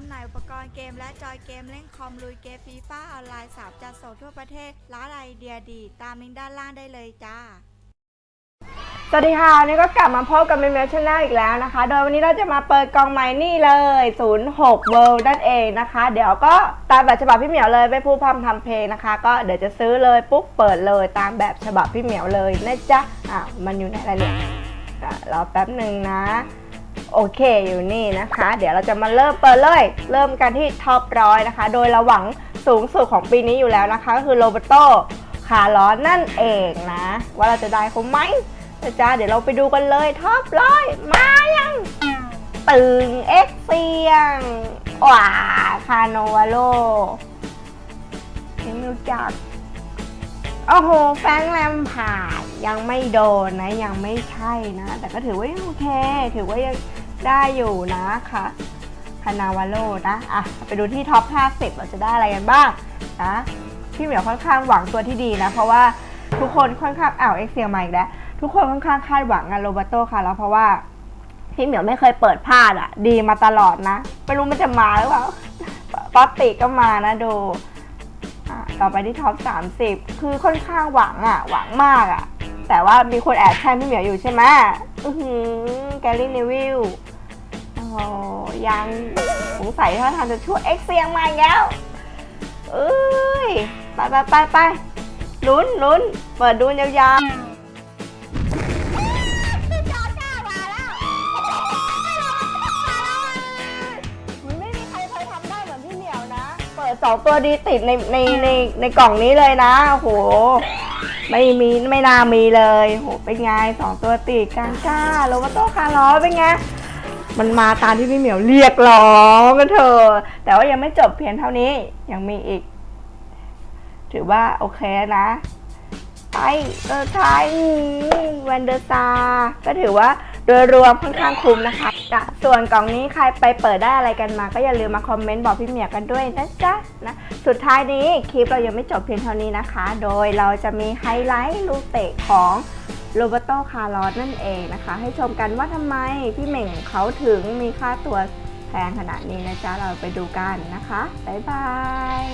ำหน่ายอุปกรณ์เกมและจอยเกมเล่นคอมลุยเกมฟีฟ่าออนไลน์3จัดส่งทั่วประเทศ ร้านไอเดียดี ตามลิงก์ด้านล่างได้เลยจ้า สวัสดีค่ะวันนี้ก็กลับมาพบกับเมลเมลชาแนลอีกแล้วนะคะ โดยวันนี้เราจะมาเปิดกล่องใหม่นี่เลย 06 World นั่นเองนะคะ เดี๋ยวก็ตามแบบฉบับพี่เหมียวเลยไม่พูดพร่ำทำเพลงนะคะ ก็เดี๋ยวจะซื้อเลยปุ๊บเปิดเลยตามแบบฉบับพี่เหมียวเลยนะจ๊ะอะมันอยู่ไหนล่ะเนี่ยอะรอแป๊บหนึ่งนะ โอเคอยู่นี่นะคะ เดี๋ยวเราจะมาเริ่มเปิดเลย เริ่มกันที่ท็อปร้อยนะคะ โดยเราหวังสูงสุดของปีนี้อยู่แล้วนะคะ ก็คือโรเบโตคาร์ลอนั่นเองนะ ว่าเราจะได้เขาไหมนะจ๊ะเดี๋ยวเราไปดูกันเลยท็อปร้อยมายังตึงเอ็กเซียงว้าคาโนวาโลยังไม่รู้จักโอ้โห แฟงแลมพาร์ดยังไม่โดนนะ ยังไม่ใช่นะ แต่ก็ถือว่ายังโอเค ถือว่ายัง ได้อยู่นะค่ะคานาวาโลนะอะไปดูที่ท็อป 50 เราจะได้อะไรกันบ้างนะพี่เหมียวค่อนข้างหวังตัวที่ดีนะ เพราะว่าทุกคนค่อนข้างอ้าวเอ็กเซียมาอีกแล้วทุกคนค่อนข้างคาดหวังงานโรบโต้ค่ะแล้วเพราะว่าพี่เหมียวไม่เคยเปิดพลาดอะดีมาตลอดนะไม่รู้มันจะมาหรือเปล่าป๊อตติก็มานะดูอะต่อไปที่ท็อป 30 คือค่อนข้างหวังอะหวังมากอะแต่ว่ามีคนแอบแช่งพี่เหมียวอยู่ใช่ไหมอือหือแกลลี่เนวิล ยังสงสัยถ้าทางจะช่วยเอ็กเซียงมาแล้วเอ้ยไปไปไปไปลุ้นลุ้นเปิดดูยาวสองตัวดีติดในในในในกล่องนี้เลยนะโหไม่มีไม่น่ามีเลยโหเป็นไงสองตัวติดกลางก้าโรบัโต้คาร์ลเป็นไง มันมาตามที่พี่เหมียวเรียกร้องกันเถอะแต่ว่ายังไม่จบเพียงเท่านี้ ยังมีอีก ถือว่าโอเคนะไปเออท้ายแวนเดอร์ซาก็ถือว่าโดยรวมค่อนข้างคุ้มนะคะจ้ะส่วนกล่องนี้ใครไปเปิดได้อะไรกันมา ก็อย่าลืมมาคอมเมนต์บอกพี่เหมียกันด้วยนะจ๊ะนะ สุดท้ายนี้คลิปเรายังไม่จบเพียงเท่านี้นะคะ โดยเราจะมีไฮไลท์ลูกเตะของ โรเบโตคาร์ลอสนั่นเองนะคะ ให้ชมกันว่าทำไมพี่เหม่งเขาถึงมีค่าตัวแพงขนาดนี้นะจ๊ะ เราไปดูกันนะคะ บ๊ายบาย